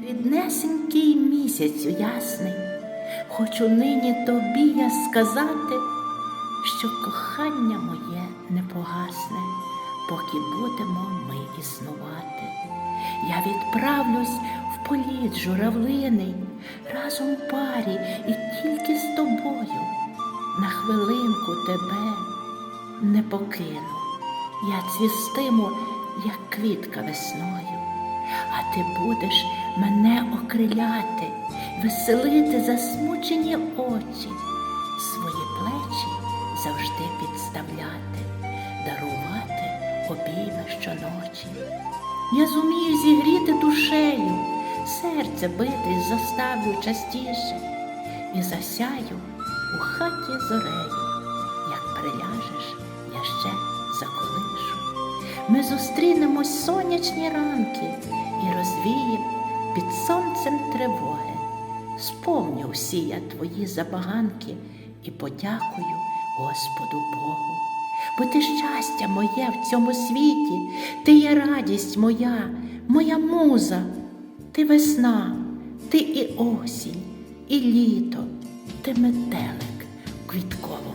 Ріднесенький місяцю ясний, хочу нині тобі я сказати, що кохання моє не погасне, поки будемо ми існувати. Я відправлюсь в політ журавлиний, разом парі і тільки з тобою. На хвилинку тебе не покину. Я цвістиму, як квітка весною, а ти будеш мене окриляти, веселити засмучені очі, свої плечі завжди підставляти, дарувати обійми щоночі. Я зумію зігріти душею, серце бити заставлю частіше і засяю у хаті зорею, як приляжеш, я ще заколишу. Ми зустрінемось сонячні ранки і розвієм під сонцем тривоги. Сповню всі я твої забаганки і подякую Господу Богу. Бо ти щастя моє в цьому світі, ти є радість моя, моя муза, ти весна, ти і осінь, і літо, ти метелик в квітковому